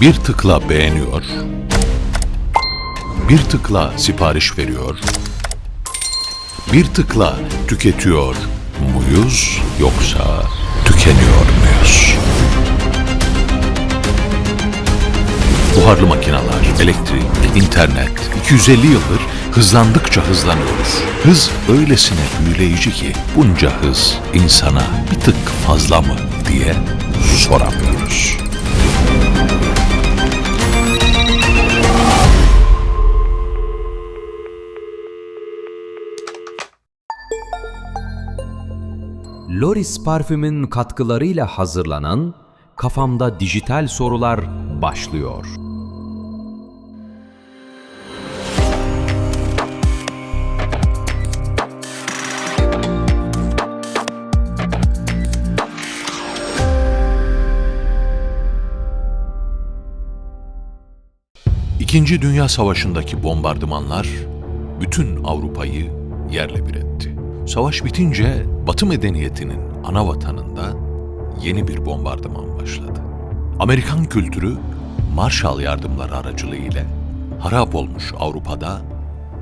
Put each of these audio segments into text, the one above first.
bir tıkla beğeniyor, bir tıkla sipariş veriyor, bir tıkla tüketiyor muyuz yoksa tükeniyor muyuz? Buharlı makineler, elektrik, internet, 250 yıldır hızlandıkça hızlanıyoruz. Hız öylesine büyüleyici ki bunca hız insana bir tık fazla mı diye soramıyoruz. Loris parfümün katkılarıyla hazırlanan Kafamda Dijital Sorular başlıyor. İkinci Dünya Savaşı'ndaki bombardımanlar bütün Avrupa'yı yerle bir etti. Savaş bitince Batı medeniyetinin ana vatanında yeni bir bombardıman başladı. Amerikan kültürü Marshall yardımları aracılığıyla harap olmuş Avrupa'da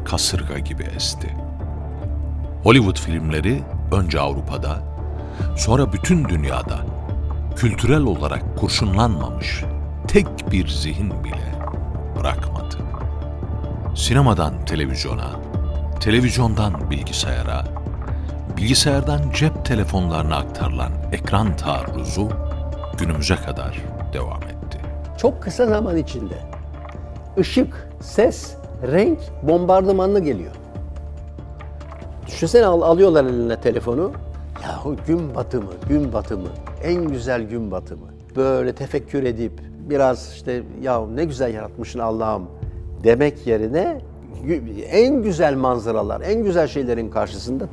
kasırga gibi esti. Hollywood filmleri önce Avrupa'da, sonra bütün dünyada kültürel olarak kurşunlanmamış tek bir zihin bile bırakmadı. Sinemadan televizyona, televizyondan bilgisayara, bilgisayardan cep telefonlarına aktarılan ekran taarruzu günümüze kadar devam etti. Çok kısa zaman içinde ışık, ses, renk bombardımanlı geliyor. Düşünsene al, alıyorlar eline telefonu. Yahu gün batımı, gün batımı, en güzel gün batımı. Böyle tefekkür edip biraz işte ya ne güzel yaratmışsın Allah'ım demek yerine en güzel manzaralar, en güzel şeylerin karşısında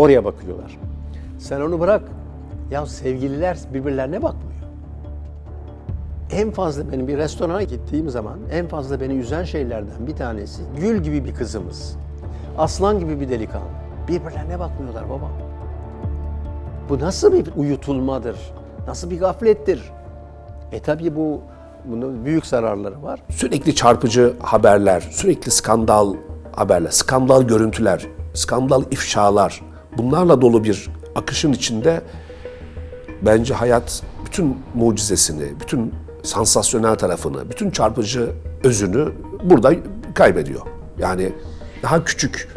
oraya bakıyorlar. Sen onu bırak. Ya sevgililer birbirlerine bakmıyor. En fazla benim bir restorana gittiğim zaman en fazla beni üzen şeylerden bir tanesi gül gibi bir kızımız. Aslan gibi bir delikanlı. Birbirlerine bakmıyorlar baba. Bu nasıl bir uyutulmadır? Nasıl bir gaflettir? E tabi bu bunun büyük zararları var. sürekli çarpıcı haberler, sürekli skandal haberler, skandal görüntüler, skandal ifşalar bunlarla dolu bir akışın içinde bence hayat bütün mucizesini, bütün sansasyonel tarafını, bütün çarpıcı özünü burada kaybediyor. Yani daha küçük,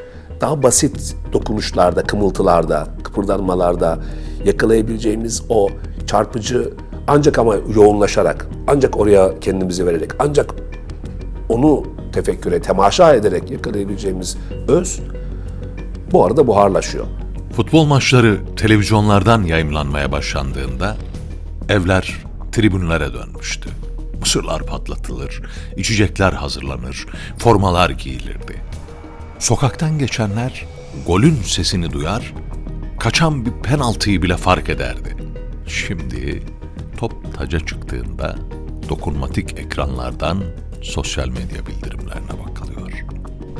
daha basit dokunuşlarda, kımıltılarda, kıpırdanmalarda yakalayabileceğimiz o çarpıcı ancak ama yoğunlaşarak, ancak oraya kendimizi vererek, ancak onu tefekküre, temaşa ederek yakalayabileceğimiz öz bu arada buharlaşıyor. Futbol maçları televizyonlardan yayımlanmaya başlandığında evler tribünlere dönmüştü. Mısırlar patlatılır, içecekler hazırlanır, formalar giyilirdi. Sokaktan geçenler golün sesini duyar, kaçan bir penaltıyı bile fark ederdi. Şimdi top taca çıktığında dokunmatik ekranlardan sosyal medya bildirimlerine bakılıyor.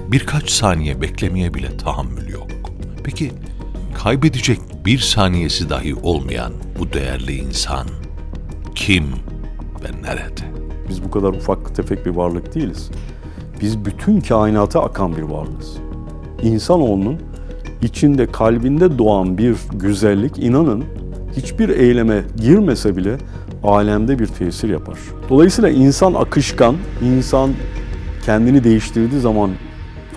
Birkaç saniye beklemeye bile tahammül yok. Peki kaybedecek bir saniyesi dahi olmayan bu değerli insan kim ve nerede? Biz bu kadar ufak tefek bir varlık değiliz. Biz bütün kainata akan bir varlığız. İnsanoğlunun içinde, kalbinde doğan bir güzellik inanın hiçbir eyleme girmese bile alemde bir tesir yapar. Dolayısıyla insan akışkan, insan kendini değiştirdiği zaman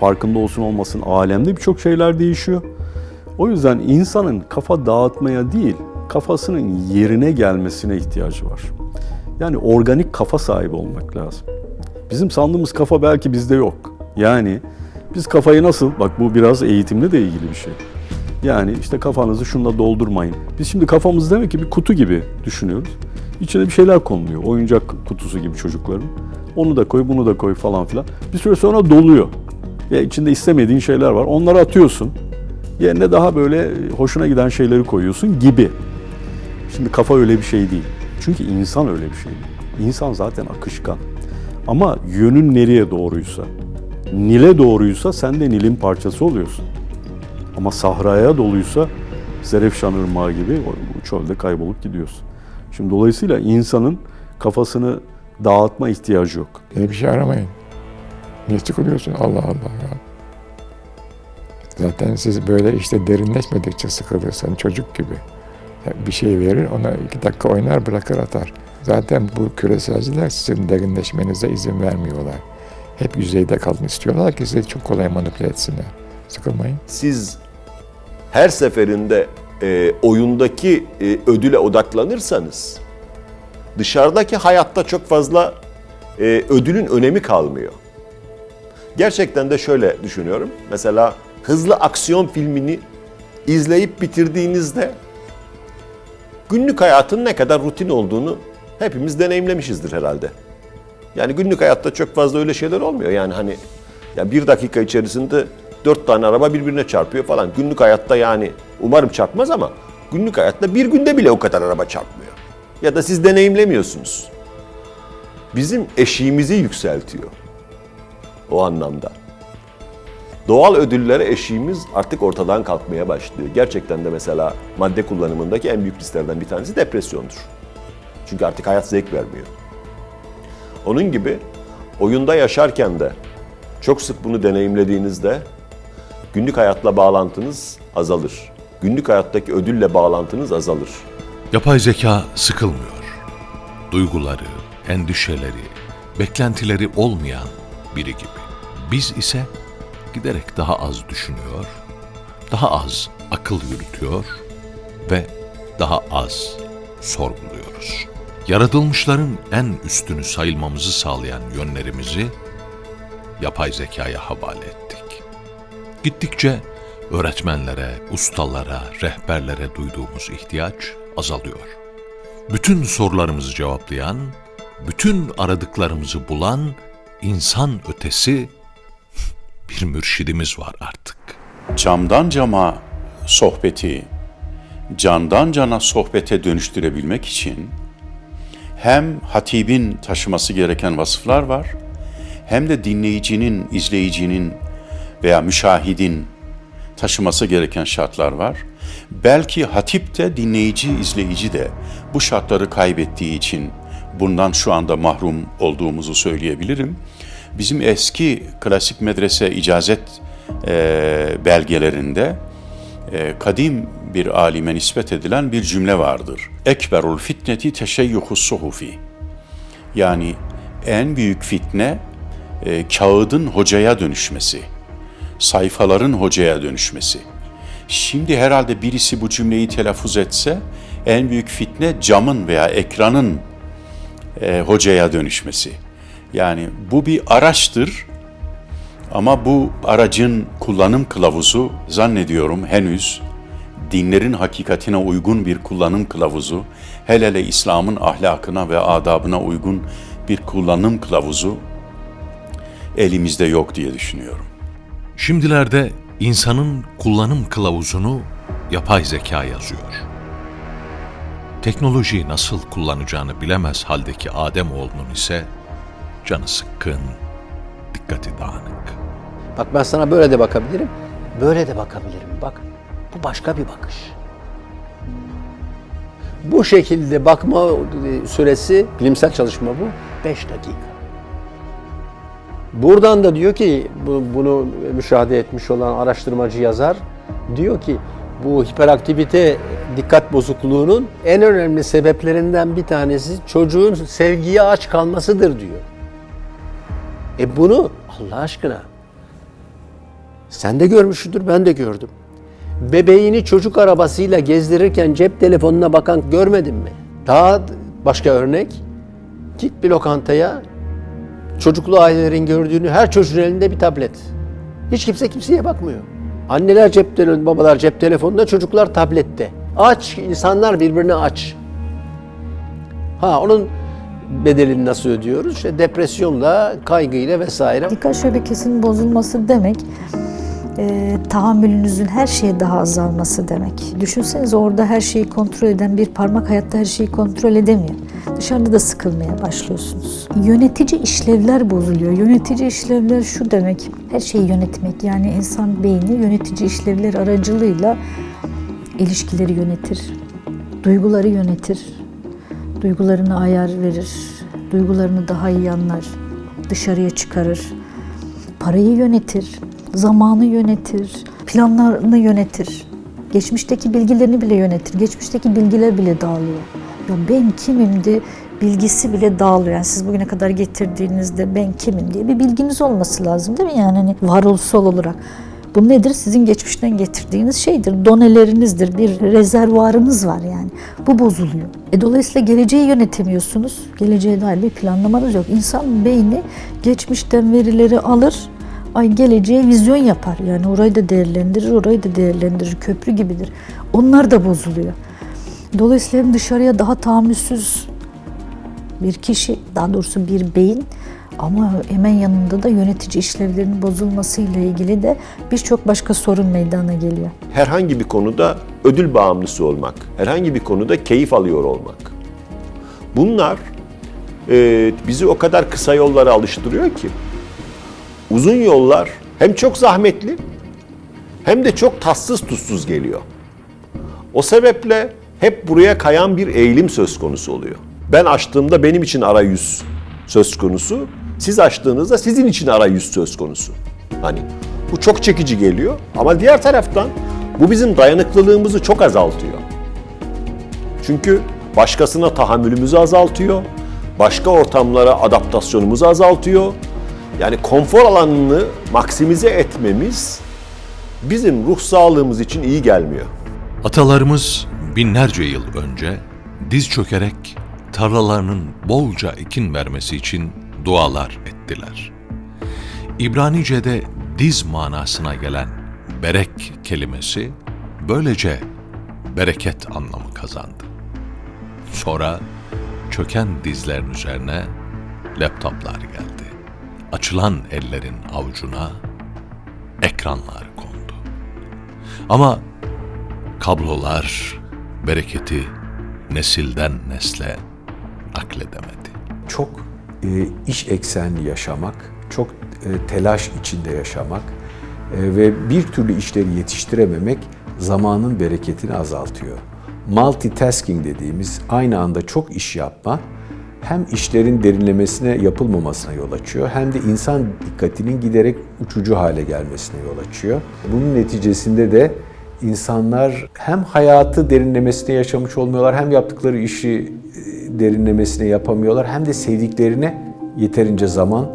farkında olsun olmasın alemde birçok şeyler değişiyor. O yüzden insanın kafa dağıtmaya değil, kafasının yerine gelmesine ihtiyacı var. Yani organik kafa sahibi olmak lazım. Bizim sandığımız kafa belki bizde yok. Yani biz kafayı nasıl, bak bu biraz eğitimle de ilgili bir şey. Yani işte kafanızı şunla doldurmayın. Biz şimdi kafamız demek ki bir kutu gibi düşünüyoruz. İçine bir şeyler konuluyor. Oyuncak kutusu gibi çocukların. Onu da koy, bunu da koy falan filan. Bir süre sonra doluyor. Ya içinde istemediğin şeyler var. Onları atıyorsun. Yerine daha böyle hoşuna giden şeyleri koyuyorsun gibi. Şimdi kafa öyle bir şey değil. Çünkü insan öyle bir şey değil. İnsan zaten akışkan. Ama yönün nereye doğruysa, Nil'e doğruysa sen de Nil'in parçası oluyorsun. Ama sahraya doluysa Zerefşan Irmağı gibi çölde kaybolup gidiyorsun. Şimdi dolayısıyla insanın kafasını dağıtma ihtiyacı yok. Beni bir şey aramayın. Niye sıkılıyorsun? Allah Allah ya. Zaten siz böyle işte derinleşmedikçe sıkılırsan çocuk gibi. Bir şey verir, ona iki dakika oynar, bırakır atar. Zaten bu küreselciler sizin derinleşmenize izin vermiyorlar. Hep yüzeyde kalın istiyorlar ki sizi çok kolay manipüle etsinler. Sıkılmayın. siz her seferinde e, oyundaki e, ödüle odaklanırsanız dışarıdaki hayatta çok fazla e, ödülün önemi kalmıyor. Gerçekten de şöyle düşünüyorum. Mesela hızlı aksiyon filmini izleyip bitirdiğinizde günlük hayatın ne kadar rutin olduğunu hepimiz deneyimlemişizdir herhalde. Yani günlük hayatta çok fazla öyle şeyler olmuyor. Yani hani ya bir dakika içerisinde dört tane araba birbirine çarpıyor falan. Günlük hayatta yani umarım çarpmaz ama günlük hayatta bir günde bile o kadar araba çarpmıyor. Ya da siz deneyimlemiyorsunuz. Bizim eşiğimizi yükseltiyor. O anlamda. Doğal ödüllere eşiğimiz artık ortadan kalkmaya başlıyor. Gerçekten de mesela madde kullanımındaki en büyük risklerden bir tanesi depresyondur. Çünkü artık hayat zevk vermiyor. Onun gibi oyunda yaşarken de çok sık bunu deneyimlediğinizde günlük hayatla bağlantınız azalır. Günlük hayattaki ödülle bağlantınız azalır. Yapay zeka sıkılmıyor. Duyguları, endişeleri, beklentileri olmayan biri gibi. Biz ise giderek daha az düşünüyor, daha az akıl yürütüyor ve daha az sorguluyoruz. Yaratılmışların en üstünü sayılmamızı sağlayan yönlerimizi yapay zekaya havale ettik. Gittikçe öğretmenlere, ustalara, rehberlere duyduğumuz ihtiyaç azalıyor. Bütün sorularımızı cevaplayan, bütün aradıklarımızı bulan insan ötesi bir mürşidimiz var artık. camdan cama sohbeti candan cana sohbete dönüştürebilmek için hem hatibin taşıması gereken vasıflar var hem de dinleyicinin, izleyicinin veya müşahidin taşıması gereken şartlar var. Belki hatip de dinleyici, izleyici de bu şartları kaybettiği için bundan şu anda mahrum olduğumuzu söyleyebilirim. Bizim eski klasik medrese icazet e, belgelerinde e, kadim bir alime nispet edilen bir cümle vardır. Ekberul fitneti teşeyyuhus suhufi. Yani en büyük fitne e, kağıdın hocaya dönüşmesi, sayfaların hocaya dönüşmesi. Şimdi herhalde birisi bu cümleyi telaffuz etse en büyük fitne camın veya ekranın e, hocaya dönüşmesi. Yani bu bir araçtır ama bu aracın kullanım kılavuzu zannediyorum henüz dinlerin hakikatine uygun bir kullanım kılavuzu, hele hele İslam'ın ahlakına ve adabına uygun bir kullanım kılavuzu elimizde yok diye düşünüyorum. Şimdilerde insanın kullanım kılavuzunu yapay zeka yazıyor. Teknolojiyi nasıl kullanacağını bilemez haldeki Ademoğlunun ise canı sıkkın, dikkati dağınık. Bak ben sana böyle de bakabilirim, böyle de bakabilirim. Bak bu başka bir bakış. Bu şekilde bakma süresi, bilimsel çalışma bu, 5 dakika. Buradan da diyor ki, bu- bunu müşahede etmiş olan araştırmacı yazar, diyor ki bu hiperaktivite dikkat bozukluğunun en önemli sebeplerinden bir tanesi çocuğun sevgiye aç kalmasıdır diyor. E bunu Allah aşkına sen de görmüşsündür, ben de gördüm. Bebeğini çocuk arabasıyla gezdirirken cep telefonuna bakan görmedin mi? Daha başka örnek. Git bir lokantaya, çocuklu ailelerin gördüğünü her çocuğun elinde bir tablet. Hiç kimse kimseye bakmıyor. Anneler cep telefonu, babalar cep telefonunda, çocuklar tablette. Aç, insanlar birbirine aç. Ha onun bedelini nasıl ödüyoruz? İşte depresyonla, kaygıyla vesaire. Dikkat şebekesinin bozulması demek e, tahammülünüzün her şeye daha azalması demek. Düşünsenize orada her şeyi kontrol eden bir parmak hayatta her şeyi kontrol edemiyor. Dışarıda da sıkılmaya başlıyorsunuz. Yönetici işlevler bozuluyor. Yönetici işlevler şu demek, her şeyi yönetmek. Yani insan beyni yönetici işlevler aracılığıyla ilişkileri yönetir, duyguları yönetir, Duygularını ayar verir, duygularını daha iyi anlar, dışarıya çıkarır, parayı yönetir, zamanı yönetir, planlarını yönetir. Geçmişteki bilgilerini bile yönetir. Geçmişteki bilgiler bile dağılıyor. Ya ben kimimdi bilgisi bile dağılıyor. Yani siz bugüne kadar getirdiğinizde ben kimim diye bir bilginiz olması lazım değil mi? Yani hani varoluşsal olarak. Bu nedir? Sizin geçmişten getirdiğiniz şeydir. Donelerinizdir. Bir rezervuarınız var yani. Bu bozuluyor. E dolayısıyla geleceği yönetemiyorsunuz. Geleceğe dair bir planlamanız yok. İnsan beyni geçmişten verileri alır. Ay geleceğe vizyon yapar. Yani orayı da değerlendirir, orayı da değerlendirir. Köprü gibidir. Onlar da bozuluyor. Dolayısıyla hem dışarıya daha tahammülsüz bir kişi, daha doğrusu bir beyin ama hemen yanında da yönetici işlevlerinin bozulmasıyla ilgili de birçok başka sorun meydana geliyor. herhangi bir konuda ödül bağımlısı olmak, herhangi bir konuda keyif alıyor olmak. Bunlar e, bizi o kadar kısa yollara alıştırıyor ki uzun yollar hem çok zahmetli hem de çok tatsız tuzsuz geliyor. O sebeple hep buraya kayan bir eğilim söz konusu oluyor. Ben açtığımda benim için arayüz söz konusu, siz açtığınızda sizin için arayüz söz konusu. Hani bu çok çekici geliyor ama diğer taraftan bu bizim dayanıklılığımızı çok azaltıyor. Çünkü başkasına tahammülümüzü azaltıyor, başka ortamlara adaptasyonumuzu azaltıyor. Yani konfor alanını maksimize etmemiz bizim ruh sağlığımız için iyi gelmiyor. Atalarımız binlerce yıl önce diz çökerek tarlalarının bolca ekin vermesi için dualar ettiler. İbranice'de diz manasına gelen berek kelimesi böylece bereket anlamı kazandı. Sonra çöken dizlerin üzerine laptoplar geldi. Açılan ellerin avucuna ekranlar kondu. Ama kablolar bereketi nesilden nesle nakledemedi. çok iş eksenli yaşamak, çok e, telaş içinde yaşamak e, ve bir türlü işleri yetiştirememek zamanın bereketini azaltıyor. Multitasking dediğimiz aynı anda çok iş yapma hem işlerin derinlemesine yapılmamasına yol açıyor hem de insan dikkatinin giderek uçucu hale gelmesine yol açıyor. Bunun neticesinde de insanlar hem hayatı derinlemesine yaşamış olmuyorlar hem yaptıkları işi e, derinlemesine yapamıyorlar hem de sevdiklerine yeterince zaman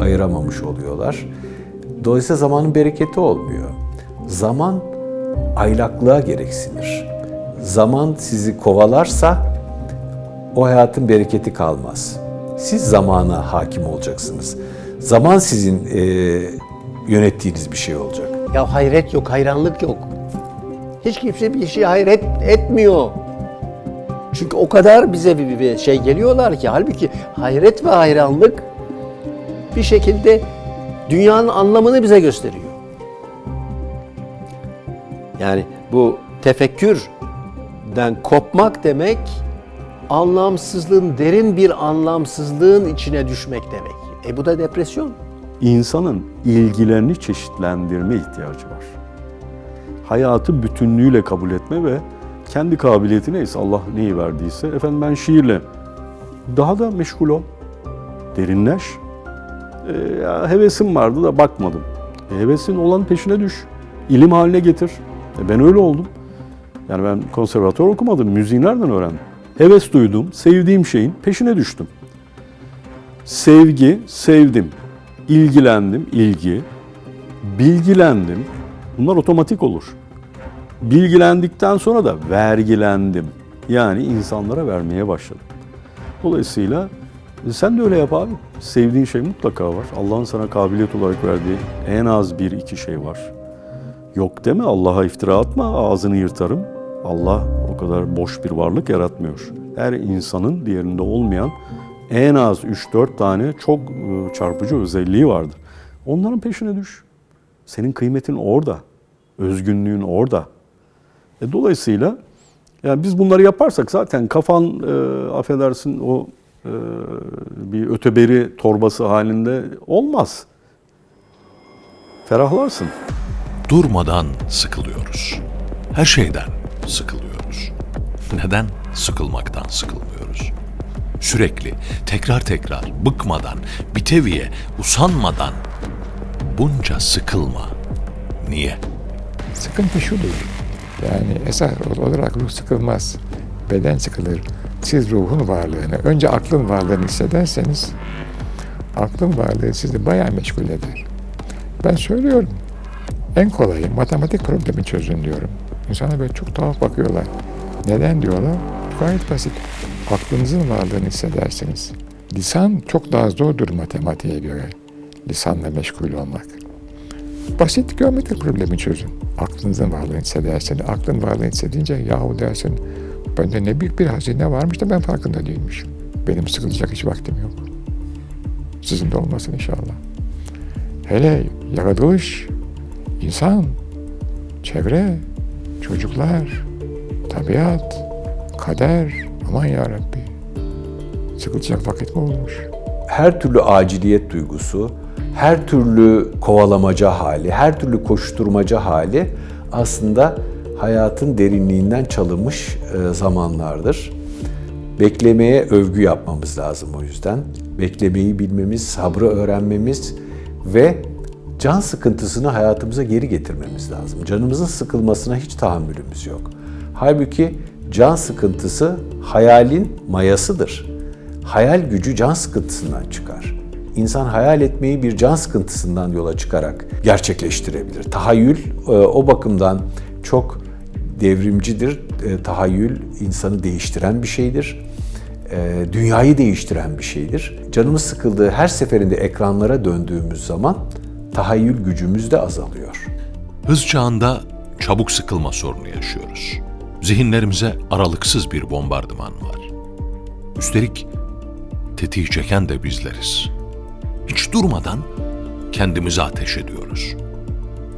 ayıramamış oluyorlar. Dolayısıyla zamanın bereketi olmuyor. Zaman aylaklığa gereksinir. Zaman sizi kovalarsa o hayatın bereketi kalmaz. Siz zamana hakim olacaksınız. Zaman sizin e, yönettiğiniz bir şey olacak. Ya hayret yok, hayranlık yok. Hiç kimse bir şey hayret etmiyor. Çünkü o kadar bize bir, bir şey geliyorlar ki halbuki hayret ve hayranlık bir şekilde dünyanın anlamını bize gösteriyor. Yani bu tefekkürden kopmak demek anlamsızlığın, derin bir anlamsızlığın içine düşmek demek. E bu da depresyon. İnsanın ilgilerini çeşitlendirme ihtiyacı var. Hayatı bütünlüğüyle kabul etme ve kendi kabiliyeti neyse Allah neyi verdiyse efendim ben şiirle daha da meşgul ol. Derinleş. Ya hevesim vardı da bakmadım. E, hevesin olan peşine düş. İlim haline getir. E, ben öyle oldum. Yani ben konservatuvar okumadım. Müziği nereden öğrendim? Heves duydum, sevdiğim şeyin peşine düştüm. Sevgi, sevdim. İlgilendim, ilgi. Bilgilendim. Bunlar otomatik olur. Bilgilendikten sonra da vergilendim. Yani insanlara vermeye başladım. Dolayısıyla e, sen de öyle yap abi. Sevdiğin şey mutlaka var. Allah'ın sana kabiliyet olarak verdiği en az bir iki şey var. Yok deme Allah'a iftira atma ağzını yırtarım. Allah o kadar boş bir varlık yaratmıyor. Her insanın diğerinde olmayan en az 3-4 tane çok e, çarpıcı özelliği vardır. Onların peşine düş. Senin kıymetin orada. Özgünlüğün orada. E, dolayısıyla yani biz bunları yaparsak zaten kafan e, affedersin o e, bir öteberi torbası halinde olmaz. Ferahlarsın. Durmadan sıkılıyoruz. Her şeyden sıkılıyoruz. Neden sıkılmaktan sıkılmıyoruz? Sürekli, tekrar tekrar, bıkmadan, biteviye, usanmadan bunca sıkılma. Niye? Sıkıntı şudur. Yani esas olarak ruh sıkılmaz. Beden sıkılır. Siz ruhun varlığını, önce aklın varlığını hissederseniz aklın varlığı sizi bayağı meşgul eder. Ben söylüyorum. En kolayı matematik problemi çözün diyorum. İnsana böyle çok tuhaf bakıyorlar. Neden diyorlar? Gayet basit. Aklınızın varlığını hissedersiniz. Lisan çok daha zordur matematiğe göre. Lisanla meşgul olmak. Basit geometri problemi çözün. Aklınızın varlığını hissederseniz, aklın varlığını hissedince yahu dersin, bende ne büyük bir hazine varmış da ben farkında değilmişim. Benim sıkılacak hiç vaktim yok. Sizin de olmasın inşallah. Hele yaratılış, insan, çevre, çocuklar, tabiat, kader, aman ya Rabbi. Sıkılacak vakit mi olmuş? her türlü aciliyet duygusu, her türlü kovalamaca hali, her türlü koşturmaca hali aslında hayatın derinliğinden çalınmış e, zamanlardır. Beklemeye övgü yapmamız lazım o yüzden. Beklemeyi bilmemiz, sabrı öğrenmemiz ve can sıkıntısını hayatımıza geri getirmemiz lazım. Canımızın sıkılmasına hiç tahammülümüz yok. Halbuki can sıkıntısı hayalin mayasıdır. Hayal gücü can sıkıntısından çıkar. İnsan hayal etmeyi bir can sıkıntısından yola çıkarak gerçekleştirebilir. Tahayyül e, o bakımdan çok devrimcidir. E, Tahayyül insanı değiştiren bir şeydir. E, Dünyayı değiştiren bir şeydir. Canımız sıkıldığı her seferinde ekranlara döndüğümüz zaman tahayyül gücümüz de azalıyor. Hız çağında çabuk sıkılma sorunu yaşıyoruz. Zihinlerimize aralıksız bir bombardıman var. Üstelik tetiği çeken de bizleriz. Hiç durmadan kendimizi ateş ediyoruz.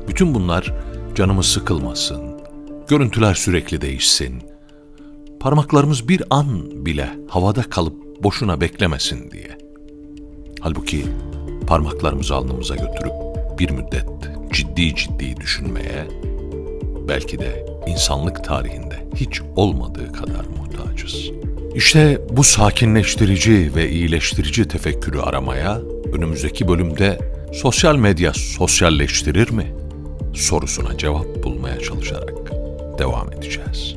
Bütün bunlar canımız sıkılmasın, görüntüler sürekli değişsin, parmaklarımız bir an bile havada kalıp boşuna beklemesin diye. Halbuki parmaklarımızı alnımıza götürüp bir müddet ciddi ciddi düşünmeye, belki de insanlık tarihinde hiç olmadığı kadar muhtacız. İşte bu sakinleştirici ve iyileştirici tefekkürü aramaya önümüzdeki bölümde sosyal medya sosyalleştirir mi sorusuna cevap bulmaya çalışarak devam edeceğiz.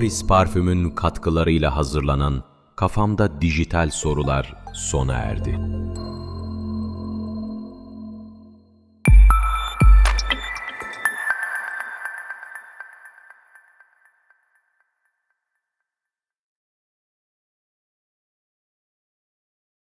Loris parfümün katkılarıyla hazırlanan Kafamda Dijital Sorular sona erdi.